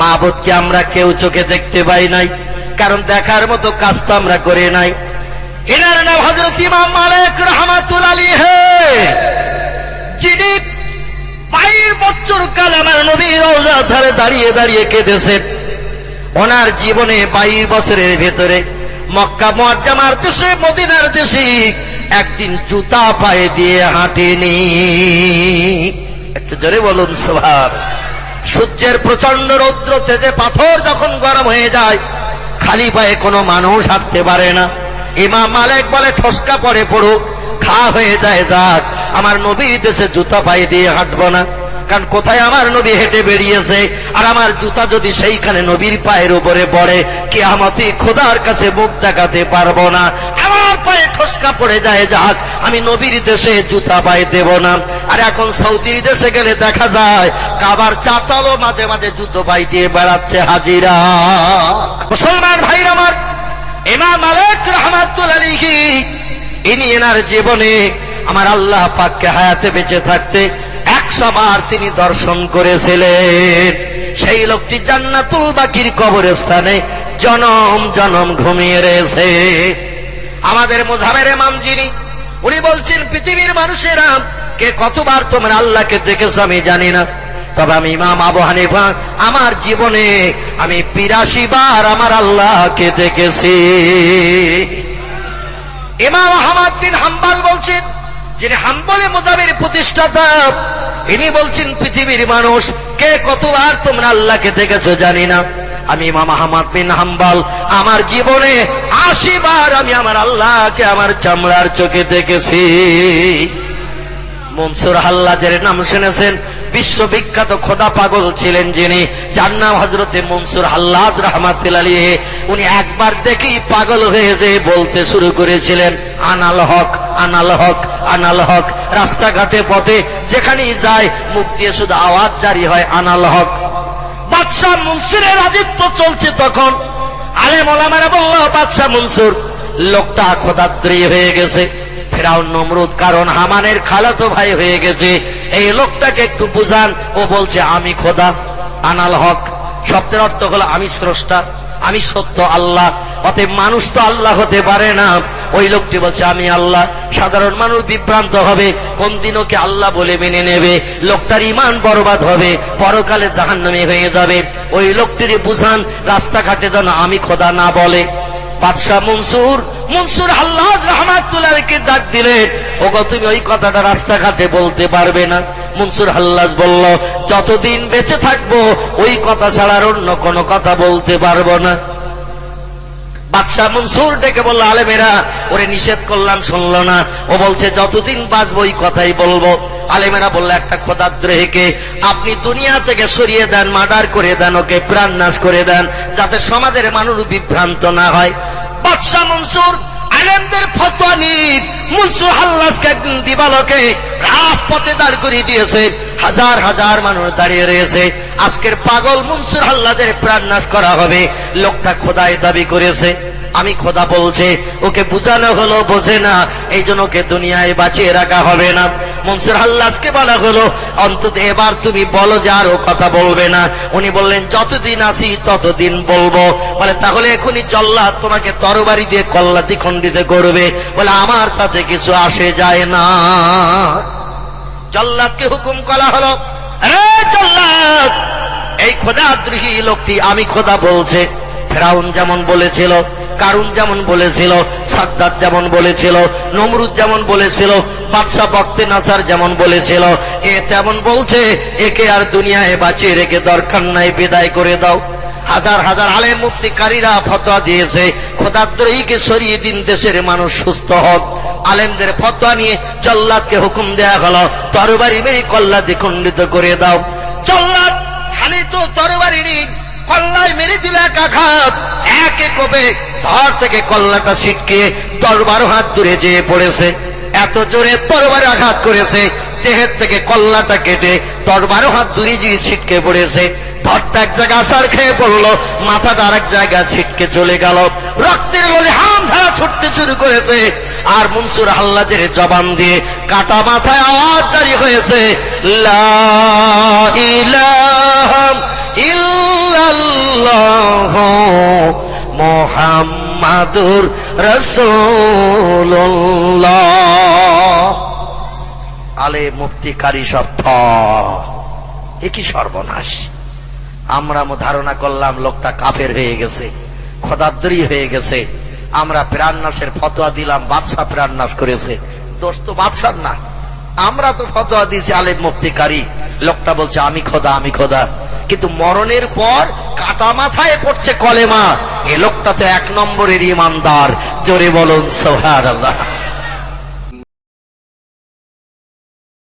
মাহবুদকে আমরা কেউ চোখে দেখতে পাই নাই, কারণ দেখার মতো কাজ তো আমরা করে নাই। এনার নাম হজরত ইমাম মালিক রহমাতুল আলী হে, যিনি বাইর বছর কাল আমার নবীর ধারে দাঁড়িয়ে দাঁড়িয়ে কেঁদেছেন। ওনার জীবনে বাইশ বছরের ভেতরে মক্কা মুআজ্জামার দেশে, মদিনার দেশে একদিন জুতা পায়ে দিয়ে হাঁটেনি। একটু জোরে বলুন সোহার সূর্যের প্রচণ্ড রৌদ্র তেজে পাথর যখন গরম হয়ে যায়, খালি পায়ে কোনো মানুষ হাঁটতে পারে না। ইমাম মালিক বলে, ঠসকা পড়ে পড়ুক খা হয়ে যায়, যাক। আমার নবীর দেশে জুতা পায়ে দিয়ে হাঁটবো না। কারণ কোথায় আমার নবী হেঁটে বেরিয়েছে? আর আমার জুতা যদি সেইখানে নবীর পায়ের উপরে পড়ে কে আমাতে খোদার কাছে মুখ দেখাতে পারব না। আমার পায়ে ঠসকা পড়ে যায়, যাক, আমি নবীর দেশে জুতা পায়ে দেব না। আর এখন সৌদির দেশে গেলে দেখা যায়, কাবার চাতালও মাঝে মাঝে জুতো পাই দিয়ে বেড়াচ্ছে হাজিরা। মুসলমান ভাইর আমার, ইমাম মালিক রহমাতুল আলীহি ইনি এনার জীবনে আমার আল্লাহ পাককে হায়াতে বেঁচে থাকতে একশো বার তিনি দর্শন করেছিলেন। সেই লোকটি জান্নাতুল বাকির কবরস্থানে জনম জনম ঘুমিয়ে রয়েছে। আমাদের মোজামের ইমাম যিনি, উনি বলছেন, পৃথিবীর মানুষেরা কে কতবার তোমরা আল্লাহকে দেখেছ আমি জানি না। তবে আমি ইমাম আবু হানিফা, আমার জীবনে আমি বিরাশি বার আমার আল্লাহকে দেখেছি। ইমাম আহমদ বিন হাম্বাল বলছেন, যিনি হাম্বলে মোজামের প্রতিষ্ঠাতা, ইনি বলছেন, পৃথিবীর মানুষ কে কতবার তোমরা আল্লাহকে দেখেছ জানি না। আমি ইমাম আহমদ বিন হাম্বাল। আমার জীবনে আশি বার আমি আমার আল্লাহকে আমার চামড়ার চোখে দেখেছি। মনসুর হাল্লাজের নাম শুনেছেন। বিশ্ববিখ্যাত খোদা পাগল ছিলেন যিনি। যার নাম হজরতে মনসুর হাল্লাজ রহমাতুল উনি একবার দেখেই পাগল হয়ে যে বলতে শুরু করেছিলেন, আনাল হক আনাল হক আনাল হক। রাস্তাঘাটে, পথে যেখানেই যায় দিয়ে শুধু আওয়াজ জারি হয়, আনাল হক। বাদশাহ মনসুরের রাজিত্ব চলছে তখন। আলেম ওলামারা বলল, বাদশাহ মনসুর, লোকটা খোদাত্রী হয়ে গেছে। ফেরাউন নমরুদ, কারণ হামানের খালাতো ভাই হয়ে গেছে। এই লোকটাকে একটু বুঝান, ও বলছে, আমি খোদা, আনাল হক। শব্দের অর্থ হলো, আমি স্রষ্টা, আমি সত্য আল্লাহ। অতএব মানুষ তো আল্লাহ হতে পারে না। ওই লোকটি বলছে, আমি আল্লাহ, সাধারণ মানুষ বিভ্রান্ত হবে। কোন দিন ওকে আল্লাহ বলে মেনে নেবে? লোকটার ইমান বরবাদ হবে, পরকালে জাহান্নামী হয়ে যাবে। ওই লোকটির বুঝান, রাস্তাঘাটে যেন আমি খোদা না বলে। বাদশাহ মনসুর মনসুর আল্লাহ রহমাতুল্লাহকে ডাক দিলেন। ওগো, তুমি ওই কথাটা রাস্তাঘাটে বলতে পারবে না। মনসুর হাল্লাজ বলল, যতদিন বেঁচে থাকব, ওই কথা ছাড়ার অন্য কোনো কথা বলতে পারব না। বাদশাহ মনসুর ডেকে বলল, আলেমেরা, ওরে নিষেধ করলাম, শুনলো না। ও বলছে, যতদিন বাঁচবো, ওই কথাই বলব। আলেমেরা বলল, একটা খোদাদ্রোহীকে আপনি দুনিয়া থেকে সরিয়ে দেন, মার্ডার করে দেন, ওকে প্রাণ নাশ করে দেন, যাতে সমাজের মানুষ বিভ্রান্ত না হয়। বাদশাহ মনসুর আলেমদের ফতোয়া নিয়ে মনসুর হাল্লাসকে একদিন দিবালকে রাজপথে দাঁড় করিয়ে দিয়েছে। হাজার হাজার মানুষ দাঁড়িয়ে রয়েছে। আজকের পাগল মনসুর হাল্লাদের প্রাণ নাশ করা হবে। লোকটা খোদায় দাবি করেছে। আমি খোদা বলছে, ওকে বুঝানো হলো, বোঝে না। এই জন্য ওকে দুনিয়ায় বাঁচিয়ে রাখা হবে না। মনসুর হাল্লাসকে বলা হলো, অন্তত এবার তুমি বলো যে আর কথা বলবে না। উনি বললেন, যতদিন আসি ততদিন বলব। বলে, তাহলে এখনই জল্লাদ তোমাকে তরবারি দিয়ে কল্লাতি খণ্ডিত করবে। বলে, আমার তাতে কিছু আসে যায় না। জল্লাদকে হুকুম করা হলো, রে জল্লাদ! এই খোদাদ্রোহী লোকটি আমি খোদা বলছে। ফেরাউন যেমন বলেছিল, কারুন যেমন বলেছিল, সাদ্দাত যেমন বলেছিল, নমরুদ যেমন বলেছিল, বাদশাহ বক্তে নাসার যেমন বলেছিল, এ তেমন বলছে, একে আর দুনিয়ায় বাঁচিয়ে রেখে দরকার নাই, বিদায় করে দাও। হাজার হাজার আলেম মুক্তিকারীরা ফতোয়া দিয়েছে, খোদাদ্রোহীকে সরিয়ে দিন, দেশের মানুষ সুস্থ হোক। আলেমদের ফতোয়া নিয়ে জল্লাদকে হুকুম দেয়া হলো তরবারি মেয়ে কল্লা দ্বিখণ্ডিত করে দাও। খালি তো তরবারি কল্লায় মেরে দিল এক আঘাত। একে কবে ধর থেকে কল্লাটা ছিটকে দশ বারো হাত দূরে যেয়ে পড়েছে। এত জোরে তরবারে আঘাত করেছে, দেহের থেকে কল্লাটা কেটে দশ বারো হাত দূরে গিয়ে ছিটকে পড়েছে। ধরটা এক জায়গায় আসার খেয়ে পড়ল, মাথাটা আরেক জায়গায় ছিটকে চলে গেল। রক্তের গলে হাম ধারা ছুটতে শুরু করেছে। আর মনসুর আল্লাদের জবান দিয়ে কাটা মাথায় আওয়াজ জারি হয়েছে, লা মোহাম্মাদুর রসুল্লাহ আলে মুক্তি কারি সত্য এ কি সর্বনাশ? আমরা ধারণা করলাম লোকটা কাফের হয়ে গেছে খদাদ্দরি হয়ে গেছে। আমরা প্রাণনাশের ফতোয়া দিলাম, বাদশাহ প্রাণনাশ করেছে। দোষ তো বাদশার না। আমরা তো ফতোয়া দিয়েছি আলেম মুক্তিকারী। লোকটা বলছে, আমি খোদা আমি খোদা। কিন্তু মরণের পর কাটা মাথায় পড়ছে কলেমা। এ লোকটা তো এক নম্বরের ইমানদার। জোরে বলুন সোহার আল্লাহ